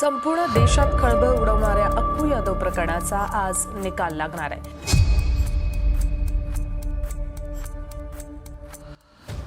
संपूर्ण देशात खळबळ उडवणाऱ्या अक्कू यादव प्रकरणाचा आज निकाल लागणार आहे.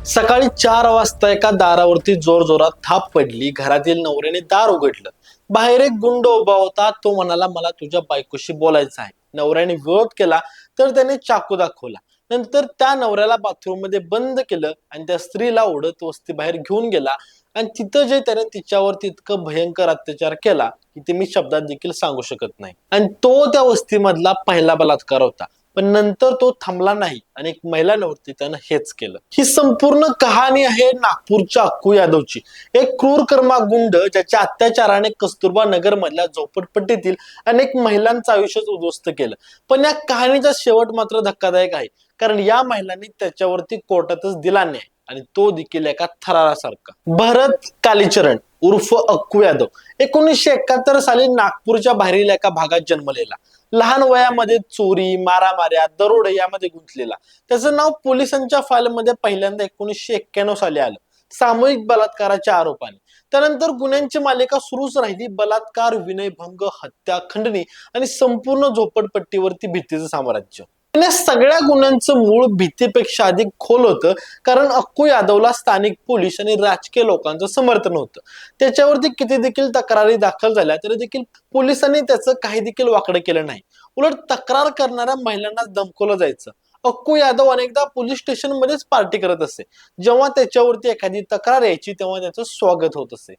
सकाळी चार वाजता एका दारावरती जोर जोरात थाप पडली. घरातील नवऱ्याने दार उघडलं. बाहेर एक गुंड उभा होता. तो म्हणाला मला तुझ्या बायकोशी बोलायचं आहे. नवऱ्याने विरोध केला तर त्याने चाकू दाखवला. नंतर त्या नवऱ्याला बाथरूममध्ये बंद केलं आणि त्या स्त्रीला ओढत वस्ती बाहेर घेऊन गेला. आणि तिथं जे त्याने तिच्यावरती इतकं भयंकर अत्याचार केला की ते मी शब्दात देखील सांगू शकत नाही. आणि तो त्या वस्तीमधला पहिला बलात्कार होता. पण नंतर तो थांबला नाही आणि एक महिलांवरती त्यानं हेच केलं. ही संपूर्ण कहाणी आहे नागपूरच्या अक्कू यादवची. एक क्रूर कर्मा गुंड ज्याच्या अत्याचाराने कस्तुरबा नगर मधल्या झोपडपट्टीतील अनेक महिलांचं आयुष्य उद्ध्वस्त केलं. पण या कहाणीचा शेवट मात्र धक्कादायक आहे. कारण या महिलांनी त्याच्यावरती कोर्टातच दिला नाही आणि तो देखील एका थरारासारखा. भरत कालीचरण. उर्फ अक्कू यादव. एकोणीसशे एकाहत्तर साली नागपूरच्या बाहेरील एका भागात जन्मलेला. लहान वयामध्ये चोरी मारामाऱ्या दरोडे यामध्ये गुंतलेला. त्याचं नाव पोलिसांच्या फाईलमध्ये पहिल्यांदा एकोणीसशे एक्क्याण्णव साली आलं. सामूहिक बलात्काराच्या आरोपाने. त्यानंतर गुन्ह्यांची मालिका सुरूच राहिली. बलात्कार विनयभंग हत्या खंडणी आणि संपूर्ण झोपडपट्टीवरती भीतीचं साम्राज्य. या सगळ्या गुन्ह्यांचं मूळ भीतीपेक्षा अधिक खोल होतं. कारण अक्कू यादवला स्थानिक पोलीस आणि राजकीय लोकांचं समर्थन होतं. त्याच्यावरती किती देखील तक्रारी दाखल झाल्या तरी देखील पोलिसांनी त्याचं काही देखील वाकडं केलं नाही. उलट तक्रार करणाऱ्या महिलांना दमकवलं जायचं. अक्कू यादव अनेकदा पोलीस स्टेशन मध्येच पार्टी करत असे. जेव्हा त्याच्यावरती एखादी तक्रार यायची तेव्हा त्याचं स्वागत होत असे.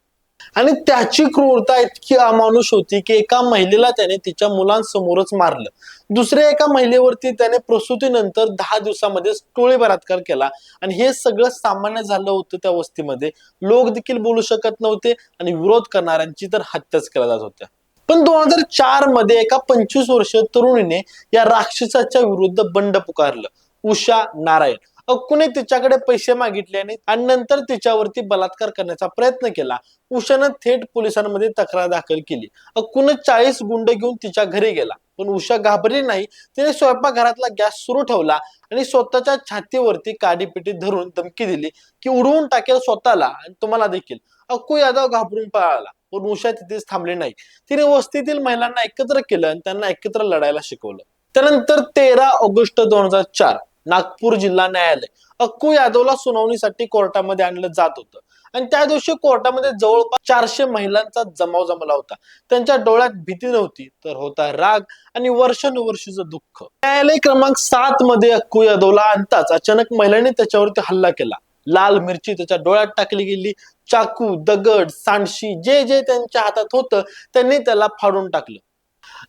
आणि त्याची क्रूरता इतकी अमानुष होती की एका महिलेला त्याने तिच्या मुलांसमोरच मारलं. दुसऱ्या एका महिलेवरती त्याने प्रसूतीनंतर दहा दिवसामध्ये टोळी बलात्कार केला. आणि हे सगळं सामान्य झालं होतं त्या वस्तीमध्ये. लोक देखील बोलू शकत नव्हते आणि विरोध करणाऱ्यांची तर हत्याच केल्या जात होत्या. पण दोन हजार चारमध्ये एका पंचवीस वर्षीय तरुणीने या राक्षसाच्या विरुद्ध बंड पुकारलं. उषा नारायण. अक्कूने तिच्याकडे पैसे मागितले आणि नंतर तिच्यावरती बलात्कार करण्याचा प्रयत्न केला. उषानं थेट पोलिसांमध्ये तक्रार दाखल केली. अक्कून चाळीस गुंड घेऊन तिच्या घरी गेला. पण उषा घाबरली नाही. तिने स्वयंपाकघरातला गॅस सुरू ठेवला आणि स्वतःच्या छातीवरती काडीपिटी धरून धमकी दिली की उडवून टाकेल स्वतःला आणि तुम्हाला देखील. अक्कू यादव घाबरून पळाला. पण उषा तिथेच थांबली नाही. तिने वस्तीतील महिलांना एकत्र केलं आणि त्यांना एकत्र लढायला शिकवलं. त्यानंतर तेरा ऑगस्ट दोन हजार चार नागपूर जिल्हा न्यायालय. अक्कू यादवला सुनावणीसाठी कोर्टामध्ये आणलं जात होतं. आणि त्या दिवशी कोर्टामध्ये जवळपास चारशे महिलांचा जमाव जमला होता. त्यांच्या डोळ्यात भीती नव्हती तर होता राग आणि वर्षानुवर्षीचं दुःख. न्यायालय क्रमांक सात मध्ये अक्कू यादवला आणताच अचानक महिलांनी त्याच्यावरती हल्ला केला. लाल मिरची त्याच्या डोळ्यात टाकली गेली. चाकू दगड सांडशी जे जे त्यांच्या हातात होतं त्यांनी त्याला फाडून टाकलं.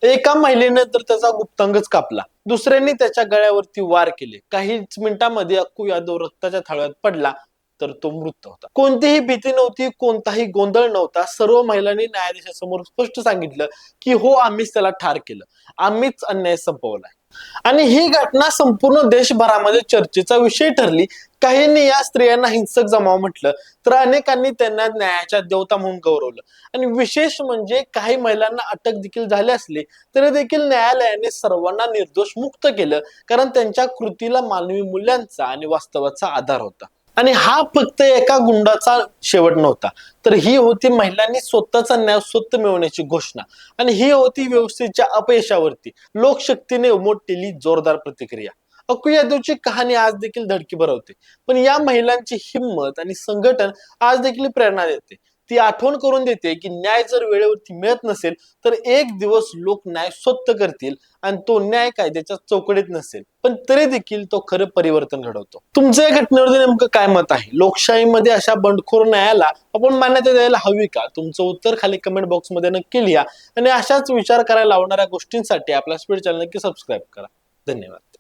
एका महिलेने तर त्याचा गुप्तांगच कापला. दुसऱ्यांनी त्याच्या गळ्यावरती वार केले. काहीच मिनिटांमध्ये अक्कू यादव रक्ताच्या थाळ्यात पडला तर तो मृत होता. कोणतीही भीती नव्हती कोणताही गोंधळ नव्हता. सर्व महिलांनी न्यायाधीशासमोर स्पष्ट सांगितलं की हो आम्हीच त्याला ठार केलं. आम्हीच अन्याय संपवलाय. आणि ही घटना संपूर्ण देशभरामध्ये चर्चेचा विषय ठरली. काहींनी या स्त्रियांना हिंसक जमाव म्हटलं तर अनेकांनी त्यांना न्यायाच्या देवता म्हणून गौरवलं. आणि विशेष म्हणजे काही महिलांना अटक देखील झाली असली तरी देखील न्यायालयाने सर्वांना निर्दोष मुक्त केलं कारण त्यांच्या कृतीला मानवी मूल्यांचा आणि वास्तवाचा आधार होता. आणि हा फक्त एका गुंडाचा शेवट नव्हता. तर ही होती महिलांनी स्वतःचा न्याय स्वतः मिळवण्याची घोषणा. आणि ही होती व्यवस्थेच्या अपयशावरती. लोकशक्तीने उमटलेली जोरदार प्रतिक्रिया. अक्कू यादवची कहाणी आज देखील धडकी भरवते पण या महिलांची हिंमत आणि संघटन आज देखील प्रेरणा देते. ती आठवण करून देते की न्याय जर वेळेवरती मिळत नसेल तर एक दिवस लोक न्याय स्वत करतील आणि तो न्याय कायद्याच्या चौकडीत नसेल. पण तरी देखील तो खरं परिवर्तन घडवतो. तुमचं या घटनेवरती नेमकं काय मत आहे? लोकशाहीमध्ये अशा बंडखोर न्यायाला आपण मान्यता द्यायला हवी का? तुमचं उत्तर खाली कमेंट बॉक्समध्ये नक्की लिहा. आणि अशाच विचार करायला लावणाऱ्या गोष्टींसाठी आपल्या स्पीड चॅनल नक्की सबस्क्राईब करा. धन्यवाद.